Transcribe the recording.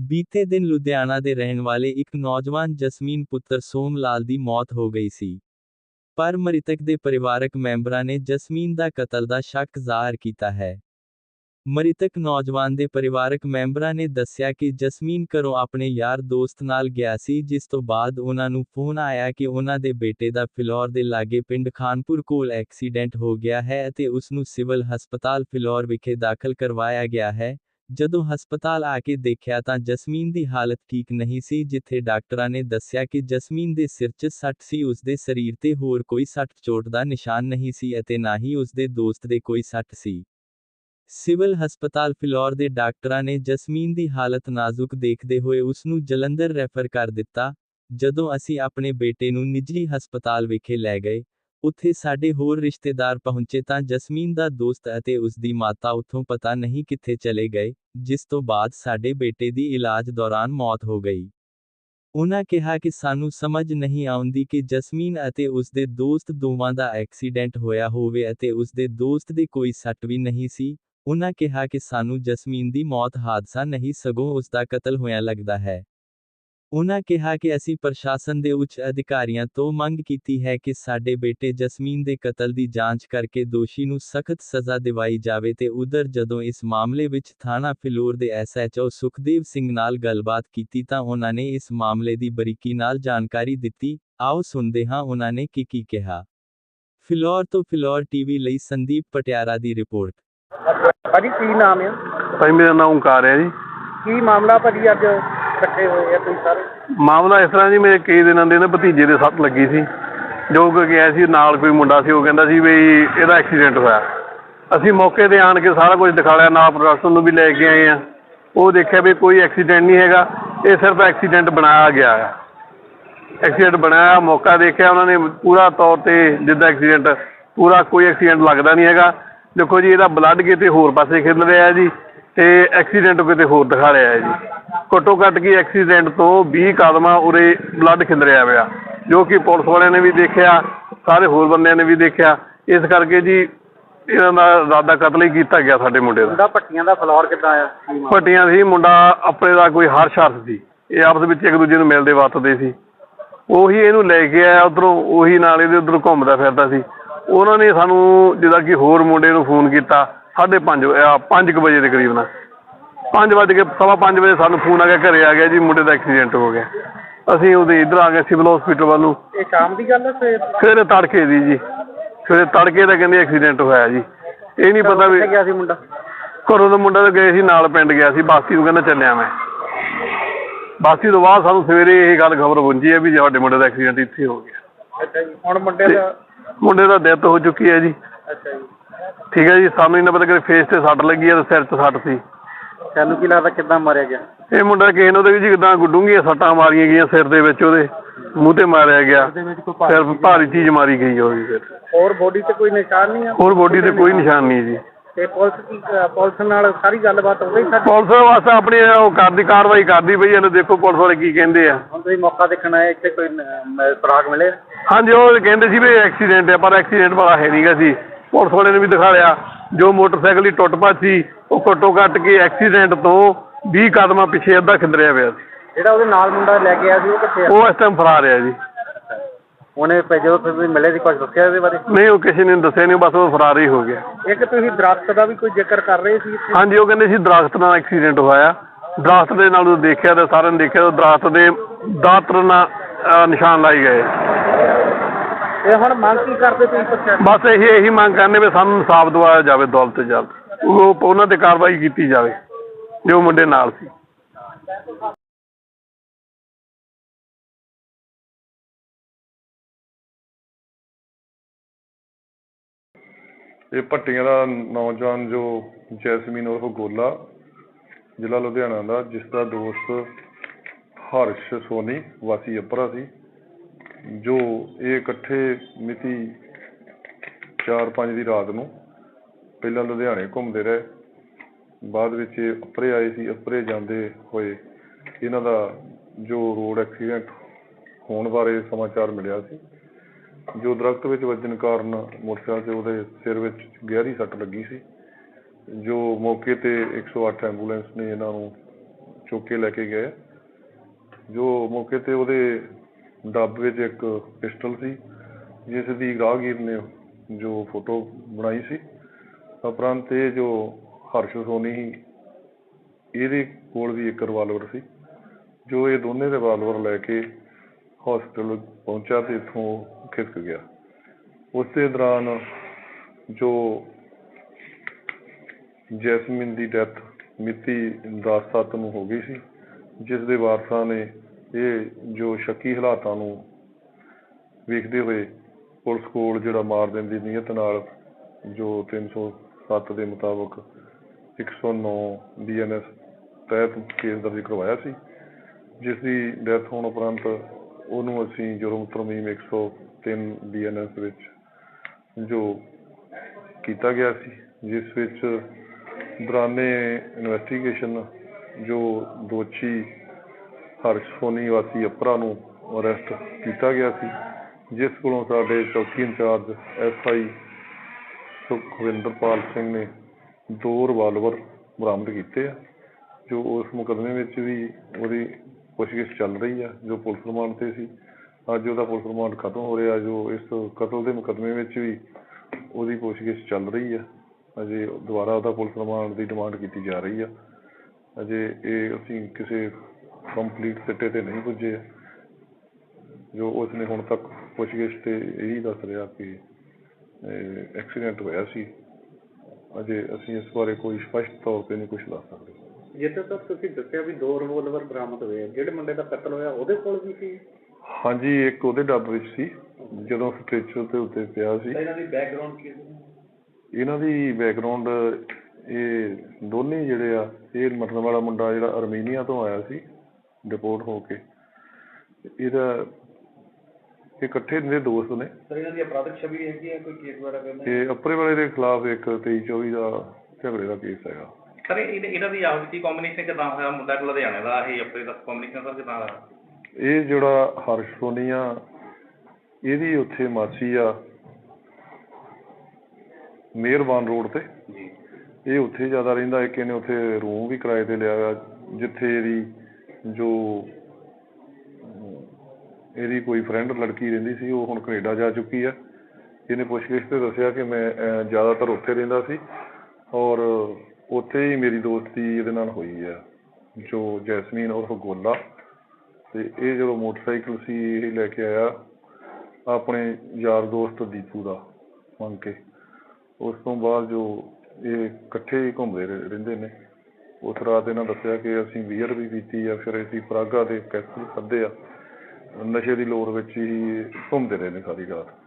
ਬੀਤੇ ਦਿਨ ਲੁਧਿਆਣਾ ਦੇ ਰਹਿਣ ਵਾਲੇ ਇੱਕ ਨੌਜਵਾਨ ਜਸਮੀਨ ਪੁੱਤਰ ਸੋਮ ਲਾਲ ਦੀ ਮੌਤ ਹੋ ਗਈ ਸੀ। ਪਰ ਮ੍ਰਿਤਕ ਦੇ ਪਰਿਵਾਰਕ ਮੈਂਬਰਾਂ ਨੇ ਜਸਮੀਨ ਦਾ ਕਤਲ ਦਾ ਸ਼ੱਕ ਜ਼ਾਹਰ ਕੀਤਾ ਹੈ। ਮ੍ਰਿਤਕ ਨੌਜਵਾਨ ਦੇ ਪਰਿਵਾਰਕ ਮੈਂਬਰਾਂ ਨੇ ਦੱਸਿਆ ਕਿ ਜਸਮੀਨ ਘਰੋਂ ਆਪਣੇ ਯਾਰ ਦੋਸਤ ਨਾਲ ਗਿਆ ਸੀ, ਜਿਸ ਤੋਂ ਬਾਅਦ ਉਹਨਾਂ ਨੂੰ ਫੋਨ ਆਇਆ ਕਿ ਉਹਨਾਂ ਦੇ ਬੇਟੇ ਦਾ ਫਿਲੌਰ ਦੇ ਲਾਗੇ ਪਿੰਡ ਖਾਨਪੁਰ ਕੋਲ ਐਕਸੀਡੈਂਟ ਹੋ ਗਿਆ ਹੈ ਅਤੇ ਉਸ ਨੂੰ ਸਿਵਲ ਹਸਪਤਾਲ ਫਿਲੌਰ ਵਿਖੇ ਦਾਖਲ ਕਰਵਾਇਆ ਗਿਆ ਹੈ। ਜਦੋਂ ਹਸਪਤਾਲ ਆ ਕੇ ਦੇਖਿਆ ਤਾਂ ਜਸਮੀਨ ਦੀ ਹਾਲਤ ਠੀਕ ਨਹੀਂ ਸੀ, ਜਿੱਥੇ ਡਾਕਟਰਾਂ ਨੇ ਦੱਸਿਆ ਕਿ ਜਸਮੀਨ ਦੇ ਸਿਰ 'ਚ ਸੱਟ ਸੀ, ਉਸਦੇ ਸਰੀਰ ਤੇ ਹੋਰ ਕੋਈ ਸੱਟ ਚੋਟ ਦਾ ਨਿਸ਼ਾਨ ਨਹੀਂ ਸੀ ਅਤੇ ਨਾ ਹੀ ਉਸਦੇ ਦੋਸਤ ਦੇ ਕੋਈ ਸੱਟ ਸੀ। ਸਿਵਲ ਹਸਪਤਾਲ ਫਿਲੌਰ ਦੇ ਡਾਕਟਰਾਂ ਨੇ ਜਸਮੀਨ ਦੀ ਹਾਲਤ ਨਾਜ਼ੁਕ ਦੇਖਦੇ ਹੋਏ ਉਸ ਨੂੰ ਜਲੰਧਰ ਰੈਫਰ ਕਰ ਦਿੱਤਾ, ਜਦੋਂ ਅਸੀਂ ਆਪਣੇ ਬੇਟੇ ਨੂੰ ਨਿੱਜੀ ਹਸਪਤਾਲ ਵਿਖੇ ਲੈ ਗਏ। ਉੱਥੇ ਸਾਡੇ ਹੋਰ ਰਿਸ਼ਤੇਦਾਰ ਪਹੁੰਚੇ ਤਾਂ ਜਸਮੀਨ ਦਾ ਦੋਸਤ ਅਤੇ ਉਸ ਦੀ ਮਾਤਾ ਉੱਥੋਂ ਪਤਾ ਨਹੀਂ ਕਿੱਥੇ ਚਲੇ ਗਏ, ਜਿਸ ਤੋਂ ਬਾਅਦ ਸਾਡੇ ਬੇਟੇ ਦੀ ਇਲਾਜ ਦੌਰਾਨ ਮੌਤ ਹੋ ਗਈ। ਉਹਨਾਂ ਕਿਹਾ ਕਿ ਸਾਨੂੰ ਸਮਝ ਨਹੀਂ ਆਉਂਦੀ ਕਿ ਜਸਮੀਨ ਅਤੇ ਉਸ ਦੇ ਦੋਸਤ ਦੋਵਾਂ ਦਾ ਐਕਸੀਡੈਂਟ ਹੋਇਆ ਹੋਵੇ ਅਤੇ ਉਸ ਦੇ ਦੋਸਤ ਦੇ ਕੋਈ ਸੱਟ ਵੀ ਨਹੀਂ ਸੀ। ਉਹਨਾਂ ਕਿਹਾ ਕਿ ਸਾਨੂੰ ਜਸਮੀਨ ਦੀ ਮੌਤ ਹਾਦਸਾ ਨਹੀਂ ਸਗੋਂ ਉਸ ਦਾ ਕਤਲ ਹੋਇਆ ਲੱਗਦਾ ਹੈ। ਉਨ੍ਹਾਂ ਕਿਹਾ ਕਿ ਅਸੀਂ ਪ੍ਰਸ਼ਾਸਨ ਦੇ ਉੱਚ ਅਧਿਕਾਰੀਆਂ ਤੋਂ ਮੰਗ ਕੀਤੀ ਹੈ ਕਿ ਸਾਡੇ ਬੇਟੇ ਜਸਮੀਨ ਦੇ ਕਤਲ ਦੀ ਜਾਂਚ ਕਰਕੇ ਦੋਸ਼ੀ ਨੂੰ ਸਖਤ ਸਜ਼ਾ ਦਿਵਾਈ ਜਾਵੇ ਤੇ ਉਧਰ ਜਦੋਂ ਇਸ ਮਾਮਲੇ ਵਿੱਚ ਥਾਣਾ ਫਿਲੌਰ ਦੇ ਐਸਐਚਓ ਸੁਖਦੇਵ ਸਿੰਘ ਨਾਲ ਗੱਲਬਾਤ ਕੀਤੀ ਤਾਂ ਉਹਨਾਂ ਨੇ ਇਸ ਮਾਮਲੇ ਦੀ ਬਰੀਕੀ ਨਾਲ ਜਾਣਕਾਰੀ ਦਿੱਤੀ। ਆਓ ਸੁਣਦੇ ਹਾਂ ਉਹਨਾਂ ਨੇ ਕੀ ਕੀ ਕਿਹਾ। ਫਿਲੌਰ ਤੋਂ ਫਿਲੌਰ ਟੀਵੀ ਲਈ ਸੰਦੀਪ ਪਟਿਆਰਾ ਦੀ ਰਿਪੋਰਟ। ਭਾਜੀ ਕੀ ਨਾਮ ਹੈ ਭਾਈ ਮੇਰਾ ਨਾਮ ਓਂਕਾਰ ਹੈ ਜੀ। ਕੀ ਮਾਮਲਾ ਭਾਜੀ ਅੱਜ? ਇਕੱਠੇ ਹੋਏ ਆ ਤੁਸੀਂ ਸਾਰੇ? ਮਾਮਲਾ ਇਸ ਤਰ੍ਹਾਂ ਜੀ, ਮੇਰੇ ਕਈ ਦਿਨਾਂ ਦੇ ਨਾ ਭਤੀਜੇ ਦੇ ਸੱਟ ਲੱਗੀ ਸੀ। ਜੋ ਕਿ ਗਿਆ ਸੀ, ਨਾਲ ਕੋਈ ਮੁੰਡਾ ਸੀ, ਉਹ ਕਹਿੰਦਾ ਸੀ ਵੀ ਇਹਦਾ ਐਕਸੀਡੈਂਟ ਹੋਇਆ। ਅਸੀਂ ਮੌਕੇ ਤੇ ਆਣ ਕੇ ਸਾਰਾ ਕੁਝ ਦਿਖਾ ਲਿਆ, ਨਾਲ ਪ੍ਰਸ਼ਾਸਨ ਨੂੰ ਵੀ ਲੈ ਕੇ ਆਏ ਆ। ਉਹ ਦੇਖਿਆ ਵੀ ਕੋਈ ਐਕਸੀਡੈਂਟ ਨਹੀਂ ਹੈਗਾ, ਇਹ ਸਿਰਫ ਐਕਸੀਡੈਂਟ ਬਣਾਇਆ ਗਿਆ ਹੈ ਐਕਸੀਡੈਂਟ ਬਣਾਇਆ, ਮੌਕਾ ਦੇਖਿਆ, ਉਹਨਾਂ ਨੇ ਪੂਰਾ ਤੌਰ ਤੇ ਜਿੱਦਾਂ ਐਕਸੀਡੈਂਟ ਪੂਰਾ ਕੋਈ ਐਕਸੀਡੈਂਟ ਲੱਗਦਾ ਨਹੀਂ ਹੈਗਾ। ਦੇਖੋ ਜੀ, ਇਹਦਾ ਬਲੱਡ ਕਿਤੇ ਹੋਰ ਪਾਸੇ ਖਿਲ ਰਿਹਾ ਜੀ। ਤੇ ਐਕਸੀਡੈਂਟ ਕਿਤੇ ਹੋਰ ਦਿਖਾ ਰਿਹਾ ਹੈ ਜੀ। ਘੱਟੋ ਘੱਟ ਕੀ ਐਕਸੀਡੈਂਟ ਤੋਂ 20 ਕਦਮਾਂ ਉਰੇ ਬਲੱਡ ਖਿਲ ਰਿਹਾ ਪਿਆ ਜੋ ਕਿ ਪੁਲਿਸ ਵਾਲਿਆਂ ਨੇ ਵੀ ਦੇਖਿਆ ਸਾਰੇ ਹੋਰ ਬੰਦਿਆਂ ਨੇ ਵੀ ਦੇਖਿਆ। ਇਸ ਕਰਕੇ ਜੀ ਇਹਨਾਂ ਦਾ ਇਰਾਦਾ ਕਤਲ ਹੀ ਕੀਤਾ ਗਿਆ ਸਾਡੇ ਮੁੰਡੇ ਦਾ। ਮੁੰਡਾ ਪੱਟੀਆਂ ਦਾ ਫਲੋਰ ਕਿੱਦਾਂ ਆ? ਕੀ ਮਾਮਲਾ? ਪੱਟੀਆਂ ਸੀ ਮੁੰਡਾ ਆਪਣੇ ਦਾ ਕੋਈ ਹਰ ਸ਼ਰਤ ਸੀ। ਇਹ ਆਪਸ ਵਿੱਚ ਇੱਕ ਦੂਜੇ ਨੂੰ ਮਿਲਦੇ ਵਰਤਦੇ ਸੀ। ਉਹੀ ਇਹਨੂੰ ਲੈ ਕੇ ਆਇਆ ਉਧਰੋਂ ਉਹੀ ਨਾਲ ਇਹਦੇ ਉਧਰ ਘੁੰਮਦਾ ਫਿਰਦਾ ਸੀ। ਉਹਨਾਂ ਨੇ ਸਾਨੂੰ ਜਿੱਦਾਂ ਕਿ ਹੋਰ ਮੁੰਡੇ ਨੂੰ ਫੋਨ ਕੀਤਾ। 5:30 5 ਵਜੇ ਦੇ ਕਰੀਬ ਨਾ। 5 ਵਜੇ ਕੇ ਸਵਾ ਪੰਜ ਵਜੇ ਸਾਨੂੰ ਫੋਨ ਆ ਗਿਆ ਘਰੇ ਆ ਗਿਆ ਜੀ ਮੁੰਡੇ ਦਾ ਐਕਸੀਡੈਂਟ ਹੋ ਗਿਆ। ਅਸੀਂ ਉਹਦੇ ਇੱਧਰ ਆ ਗਏ ਸਿਵਲ ਹਸਪੀਟਲ ਵੱਲ ਨੂੰ। ਇਹ ਸ਼ਾਮ ਦੀ ਗੱਲ ਹੈ ਸਵੇਰ? ਫਿਰ ਤੜਕੇ ਦੀ ਜੀ। ਫਿਰ ਤੜਕੇ ਦਾ ਕਹਿੰਦੇ ਐਕਸੀਡੈਂਟ ਹੋਇਆ ਜੀ। ਇਹ ਨਹੀਂ ਪਤਾ ਵੀ ਗਿਆ ਸੀ ਮੁੰਡਾ? ਘਰੋਂ ਦਾ ਮੁੰਡਾ ਤਾਂ ਗਏ ਸੀ ਨਾਲ ਪਿੰਡ ਗਿਆ ਸੀ ਬਾਸਤੀ ਨੂੰ ਕਹਿੰਦਾ ਚੱਲਿਆ ਮੈਂ। ਬਾਸਤੀ ਤੋਂ ਬਾਅਦ ਸਾਨੂੰ ਸਵੇਰੇ ਇਹ ਗੱਲ ਖਬਰ ਪਹੁੰਚੀ ਹੈ ਵੀ ਤੁਹਾਡੇ ਮੁੰਡੇ ਦਾ ਐਕਸੀਡੈਂਟ ਇੱਥੇ ਹੋ ਗਿਆ। ਅੱਛਾ ਜੀ ਹੁਣ ਮੁੰਡੇ ਦਾ ਮੁੰਡੇ ਦਾ ਡੈਥ ਹੋ ਚੁੱਕੀ ਹੈ ਜੀ। ਅੱਛਾ ਜੀ। ਠੀਕ ਹੈ ਜੀ ਸਾਨੂੰ ਇਹਨਾਂ ਪਤਾ ਕਿ ਫੇਸ ਤੇ ਸੱਟ ਲੱਗੀ ਹੈ ਤੇ ਸਿਰ 'ਚ ਸੱਟ ਸੀ। ਤੁਹਾਨੂੰ ਕੀ ਲੱਗਦਾ ਕਿੱਦਾਂ ਮਾਰਿਆ ਗਿਆ? ਇਹ ਮੁੰਡਾ ਕਿਸੇ ਨੇ ਉਹਦੇ ਵਿੱਚ ਜਿੱਦਾਂ ਡੂੰਘੀਆਂ ਸੱਟਾਂ ਮਾਰੀਆਂ ਗਈਆਂ ਸਿਰ ਦੇ ਵਿੱਚ ਉਹਦੇ ਮੂੰਹ ਤੇ ਮਾਰਿਆ ਗਿਆ। ਸਿਰ ਭਾਰੀ ਚੀਜ਼ ਮਾਰੀ ਗਈ ਉਹਦੀ ਹੋਰ ਬੋਡੀ ਤੇ ਕੋਈ ਨਿਸ਼ਾਨ ਨਹੀਂ ਆ? ਹੋਰ ਬੋਡੀ ਤੇ ਕੋਈ ਨਿਸ਼ਾਨ ਨਹੀਂ ਜੀ। ਤੇ ਪੁਲਿਸ ਕੀ ਪੁਲਿਸ ਨਾਲ ਸਾਰੀ ਗੱਲਬਾਤ ਹੋ ਗਈ ਸਾਡੀ? ਪੁਲਿਸ ਵਾਸਤੇ ਆਪਣੀ ਉਹ ਕਰਦੀ ਕਾਰਵਾਈ ਕਰਦੀ ਪਈ ਹੈ ਦੇਖੋ ਪੁਲਿਸ ਵਾਲੇ ਕੀ ਕਹਿੰਦੇ ਆ। ਹੁਣ ਤੁਸੀਂ ਮੌਕਾ ਦੇਖਣ ਆਏ ਇੱਥੇ ਕੋਈ ਸੁਰਾਗ ਮਿਲੇ? ਹਾਂਜੀ ਉਹ ਕਹਿੰਦੇ ਸੀ ਵੀ ਐਕਸੀਡੈਂਟ ਹੈ ਪਰ ਐਕਸੀਡੈਂਟ ਵਾਲਾ ਹੈ ਨਹੀਂਗਾ ਸੀ। ਪੁਲਿਸ ਵਾਲੇ ਨੇ ਵੀ ਦਿਖਾ ਲਿਆ ਜੋ ਮੋਟਰਸਾਈਕਲ ਦੀ ਟੁੱਟ ਭੱਜ ਸੀ ਉਹ ਘੱਟੋ ਘੱਟ ਕੇ ਐਕਸੀਡੈਂਟ ਤੋਂ 20 ਕਦਮਾਂ ਪਿੱਛੇ ਅੱਧਾ ਖਿੰਦਰਿਆ ਪਿਆ ਸੀ। ਜਿਹੜਾ ਉਹਦੇ ਨਾਲ ਮੁੰਡਾ ਲੈ ਕੇ ਆਇਆ ਸੀ ਉਹ ਕਿੱਥੇ ਆ? ਉਹ ਇਸ ਟਾਈਮ ਫਰਾਰ ਆ ਜੀ। ਉਹਨੇ ਫਿਰ ਜਦੋਂ ਤੁਸੀਂ ਮਿਲੇ ਸੀ ਕੁਝ ਦੱਸਿਆ ਇਹਦੇ ਬਾਰੇ? ਨਹੀਂ ਉਹ ਕਿਸੇ ਨੇ ਦੱਸਿਆ ਨਹੀਂ ਬਸ ਉਹ ਫਰਾਰ ਹੀ ਹੋ ਗਿਆ। ਇੱਕ ਤੁਸੀਂ ਦਰਖਤ ਦਾ ਵੀ ਕੋਈ ਜ਼ਿਕਰ ਕਰ ਰਹੇ ਸੀ। ਹਾਂਜੀ ਉਹ ਕਹਿੰਦੇ ਸੀ ਦਰਖਤ ਨਾਲ ਐਕਸੀਡੈਂਟ ਹੋਇਆ। ਦਰਖਤ ਦੇ ਨਾਲ ਉਹ ਦੇਖਿਆ ਤੇ ਸਾਰਿਆਂ ਨੇ ਦੇਖਿਆ ਦਰਖਤ ਦੇ ਦਾਤਰ ਨਾਲ ਨਿਸ਼ਾਨ ਲਾਏ ਗਏ। ਇਹ ਹੁਣ ਮੰਗ ਕੀ ਕਰਦੇ ਤੁਸੀਂ ਪੁੱਛਿਆ ਬਸ ਇਹੀ ਇਹੀ ਮੰਗ ਕਰਨੇ ਵੀ ਸਾਨੂੰ ਇਨਸਾਫ ਦਿਵਾਇਆ ਜਾਵੇ ਦੌਲਤ ਜਲਦ ਉਹ ਉਹਨਾਂ ਤੇ ਕਾਰਵਾਈ ਕੀਤੀ ਜਾਵੇ ਜੋ ਮੁੰਡੇ ਨਾਲ ਸੀ। ਇਹ ਭੱਟੀਆਂ ਦਾ ਨੌਜਵਾਨ ਜੋ ਜੈਸਮੀਨ ਉਰਫ ਗੋਲਾ ਜ਼ਿਲ੍ਹਾ ਲੁਧਿਆਣਾ ਦਾ ਜਿਸ ਦਾ ਦੋਸਤ ਹਰਸ਼ ਸੋਨੀ ਵਾਸੀ ਅਪਰਾ ਸੀ। ਜੋ ਇਹ ਇਕੱਠੇ ਮਿਤੀ 4-5 ਦੀ ਰਾਤ ਨੂੰ ਪਹਿਲਾਂ ਲੁਧਿਆਣੇ ਘੁੰਮਦੇ ਰਹੇ, ਬਾਅਦ ਵਿੱਚ ਇਹ ਅਪਰੇ ਆਏ ਸੀ, ਅਪਰੇ ਜਾਂਦੇ ਹੋਏ ਇਹਨਾਂ ਦਾ ਜੋ ਰੋਡ ਐਕਸੀਡੈਂਟ ਹੋਣ ਬਾਰੇ ਸਮਾਚਾਰ ਮਿਲਿਆ ਸੀ, ਜੋ ਦਰਖਤ ਵਿੱਚ ਵੱਜਣ ਕਾਰਨ ਮੋਟਰਸਾਈਕਲ ਤੇ ਉਹਦੇ ਸਿਰ ਵਿੱਚ ਗਹਿਰੀ ਸੱਟ ਲੱਗੀ ਸੀ, ਜੋ ਮੌਕੇ ਤੇ 108 ਐਂਬੂਲੈਂਸ ਨੇ ਇਹਨਾਂ ਨੂੰ ਚੁੱਕ ਕੇ ਲੈ ਕੇ ਗਏ, ਜੋ ਮੌਕੇ ਤੇ ਉਹਦੇ ਡੱਬ ਵਿੱਚ ਇੱਕ ਪਿਸਟਲ ਸੀ, ਜਿਸ ਦੀ ਰਾਹਗੀਰ ਨੇ ਜੋ ਫੋਟੋ ਬਣਾਈ ਸੀ, ਉਪਰੰਤ ਇਹ ਜੋ ਹਰਸ਼ ਸੋਨੀ ਸੀ, ਇਹਦੇ ਕੋਲ ਵੀ ਇੱਕ ਰਿਵਾਲਵਰ ਸੀ, ਜੋ ਇਹ ਦੋਨੇ ਰਿਵਾਲਵਰ ਲੈ ਕੇ ਹੋਸਪਿਟਲ ਪਹੁੰਚਿਆ ਅਤੇ ਇੱਥੋਂ ਖਿਸਕ ਗਿਆ। ਉਸੇ ਦੌਰਾਨ ਜੋ ਜੈਸਮੀਨ ਦੀ ਡੈਥ ਮਿਤੀ ਦਸ ਸੱਤ ਨੂੰ ਹੋ ਗਈ ਸੀ, ਜਿਸ ਦੇ ਵਾਰਸਾਂ ਨੇ ਇਹ ਜੋ ਸ਼ੱਕੀ ਹਾਲਾਤਾਂ ਨੂੰ ਵੇਖਦੇ ਹੋਏ ਪੁਲਿਸ ਕੋਲ ਜਿਹੜਾ ਮਾਰ ਦੇਣ ਦੀ ਨੀਅਤ ਨਾਲ ਜੋ 307 ਦੇ ਮੁਤਾਬਕ ਇੱਕ ਸੌ ਨੌ ਡੀ 109 ਬੀਐਨਐਸ ਤਹਿਤ ਕੇਸ ਦਰਜ ਕਰਵਾਇਆ ਸੀ, ਜਿਸ ਦੀ ਡੈਥ ਹੋਣ ਉਪਰੰਤ ਉਹਨੂੰ ਅਸੀਂ ਜੁਰਮ ਤਰਮੀਮ 103 ਬੀਐਨਐਸ ਵਿੱਚ ਜੋ ਕੀਤਾ ਗਿਆ ਸੀ, ਜਿਸ ਵਿੱਚ ਦੌਰਾਨੇ ਇਨਵੈਸਟੀਗੇਸ਼ਨ ਜੋ ਦੋਸ਼ੀ ਹਰਸ਼ ਸੋਨੀ ਵਾਸੀ ਅਪਰਾ ਨੂੰ ਅਰੈਸਟ ਕੀਤਾ ਗਿਆ ਸੀ, ਜਿਸ ਕੋਲੋਂ ਸਾਡੇ ਚੌਕੀ ਇੰਚਾਰਜ ਐਸਆਈ ਸੁਖਵਿੰਦਰਪਾਲ ਸਿੰਘ ਨੇ ਦੋ ਰਿਵਾਲਵਰ ਬਰਾਮਦ ਕੀਤੇ ਆ, ਜੋ ਉਸ ਮੁਕੱਦਮੇ ਵਿੱਚ ਵੀ ਉਹਦੀ ਪੁੱਛਗਿੱਛ ਚੱਲ ਰਹੀ ਆ, ਜੋ ਪੁਲਿਸ ਰਿਮਾਂਡ ਤੇ ਸੀ। ਅੱਜ ਉਹਦਾ ਪੁਲਿਸ ਰਿਮਾਂਡ ਖਤਮ ਹੋ ਰਿਹਾ, ਜੋ ਇਸ ਕਤਲ ਦੇ ਮੁਕੱਦਮੇ ਵਿੱਚ ਵੀ ਉਹਦੀ ਪੁੱਛਗਿੱਛ ਚੱਲ ਰਹੀ ਆ। ਅਜੇ ਦੁਬਾਰਾ ਉਹਦਾ ਪੁਲਿਸ ਰਿਮਾਂਡ ਦੀ ਡਿਮਾਂਡ ਕੀਤੀ ਜਾ ਰਹੀ ਆ। ਅਜੇ ਇਹ ਅਸੀਂ ਕਿਸੇ ਕੰਪਲੀਟ ਸਿੱਟੇ ਤੇ ਨਹੀਂ ਪੁੱਜੇ। ਜੋ ਉਸਨੇ ਹੁਣ ਤੱਕ ਪੁੱਛਗਿੱਛ ਤੇ ਇਹੀ ਦੱਸ ਰਿਹਾ ਕਿ ਐਕਸੀਡੈਂਟ ਹੋਇਆ ਸੀ। ਅਜੇ ਅਸੀਂ ਇਸ ਬਾਰੇ ਕੋਈ ਸਪਸ਼ਟ ਤੌਰ ਤੇ ਨਹੀਂ ਕੁਝ ਦੱਸ ਸਕਦੇ। ਜਿੱਥੇ ਤੱਕ ਤੁਸੀਂ ਦੱਸਿਆ ਵੀ ਦੋ ਰਿਵੋਲਵਰ ਬਰਾਮਦ ਹੋਏ ਆ ਜਿਹੜੇ ਮੁੰਡੇ ਦਾ ਕਤਲ ਹੋਇਆ ਉਹਦੇ ਕੋਲ ਵੀ ਸੀ? ਹਾਂਜੀ ਇੱਕ ਉਹਦੇ ਡੱਬ ਵਿੱਚ ਸੀ ਜਦੋਂ ਸਟ੍ਰੈਚਰ ਤੇ ਉੱਤੇ ਪਿਆ ਸੀ। ਇਹਨਾਂ ਦੀ ਬੈਕਗ੍ਰਾਉਂਡ ਕੀ ਸੀ? ਇਹਨਾਂ ਦੀ ਬੈਕਗ੍ਰਾਉਂਡ ਇਹ ਦੋਨੇ ਜਿਹੜੇ ਆ ਇਹ ਮਰਨ ਵਾਲਾ ਮੁੰਡਾ ਜਿਹੜਾ ਅਰਮੀਨੀਆ ਤੋਂ ਆਇਆ ਸੀ। ਡਿਪੋਰਟ ਹੋ ਕੇ। ਇਹਦਾ ਇਹ ਇਕੱਠੇ ਦੇ ਦੋਸਤ ਨੇ। ਸਰ ਇਹਨਾਂ ਦੀ ਅਪਰਾਧਿਕ ਛਵੀ ਹੈਗੀ ਹੈ ਕੋਈ ਕੇਸ ਵਗੈਰਾ ਕਹਿੰਦੇ ਤੇ ਅੱਪਰੇ ਵਾਲੇ ਦੇ ਖਿਲਾਫ ਇੱਕ 23 24 ਦਾ ਝਗੜੇ ਦਾ ਕੇਸ ਹੈਗਾ। ਸਰ ਇਹ ਇਹਨਾਂ ਦੀ ਆਪਸੀ ਕੰਬੀਨੇਸ਼ਨ ਕਿਦਾਂ ਹੋਇਆ? ਮੁੰਡਾ ਇੱਕ ਲੁਧਿਆਣੇ ਦਾ ਇਹ ਆਪਣੇ ਦਾ ਕੰਬੀਨੇਸ਼ਨ ਸਰ ਕਿਦਾਂ ਹੋਇਆ? ਇਹ ਜਿਹੜਾ ਹਰਸ਼ ਸੋਨੀ ਆ ਇਹਦੀ ਉੱਥੇ ਮਾਸੀ ਆ ਮਿਹਰਬਾਨ ਰੋਡ ਤੇ। ਜੀ। ਇਹ ਉੱਥੇ ਜ਼ਿਆਦਾ ਰਹਿੰਦਾ ਇੱਕ ਇਹਨੇ ਉੱਥੇ ਰੂਮ ਵੀ ਕਿਰਾਏ ਤੇ ਲਿਆ ਹੋਇਆ ਜਿੱਥੇ ਇਹਦੀ ਜੋ, ਇਹਦੀ ਕੋਈ ਫਰੈਂਡ ਲੜਕੀ ਰਹਿੰਦੀ ਸੀ, ਉਹ ਹੁਣ ਕਨੇਡਾ ਜਾ ਚੁੱਕੀ ਆ। ਇਹਨੇ ਪੁੱਛਗਿੱਛ ਤੇ ਦੱਸਿਆ ਕਿ ਮੈਂ ਜ਼ਿਆਦਾਤਰ ਉੱਥੇ ਰਹਿੰਦਾ ਸੀ ਔਰ ਉੱਥੇ ਹੀ ਮੇਰੀ ਦੋਸਤੀ ਇਹਦੇ ਨਾਲ ਹੋਈ ਆ, ਜੋ ਜੈਸਮੀਨ ਔਰ ਗੋਲਾ। ਤੇ ਇਹ ਜਦੋਂ ਮੋਟਰਸਾਈਕਲ ਸੀ, ਇਹ ਲੈ ਕੇ ਆਇਆ ਆਪਣੇ ਯਾਰ ਦੋਸਤ ਦੀਪੂ ਦਾ, ਮੰਗ ਕੇ। ਉਸ ਤੋਂ ਬਾਅਦ ਜੋ ਇਹ ਇਕੱਠੇ ਹੀ ਘੁੰਮਦੇ ਰਹਿ- ਰਹਿੰਦੇ ਨੇ। ਉਸ ਰਾਤ ਇਹਨਾਂ ਦੱਸਿਆ ਕਿ ਅਸੀਂ ਬੀਅਰ ਵੀ ਪੀਤੀ ਆ, ਫਿਰ ਅਸੀਂ ਪਰਾਗਾ ਦੇ ਕੈਪਸੂਲ ਖਾਧੇ ਆ। ਨਸ਼ੇ ਦੀ ਲੋੜ ਵਿੱਚ ਹੀ ਘੁੰਮਦੇ ਰਹੇ ਨੇ ਸਾਰੀ ਰਾਤ।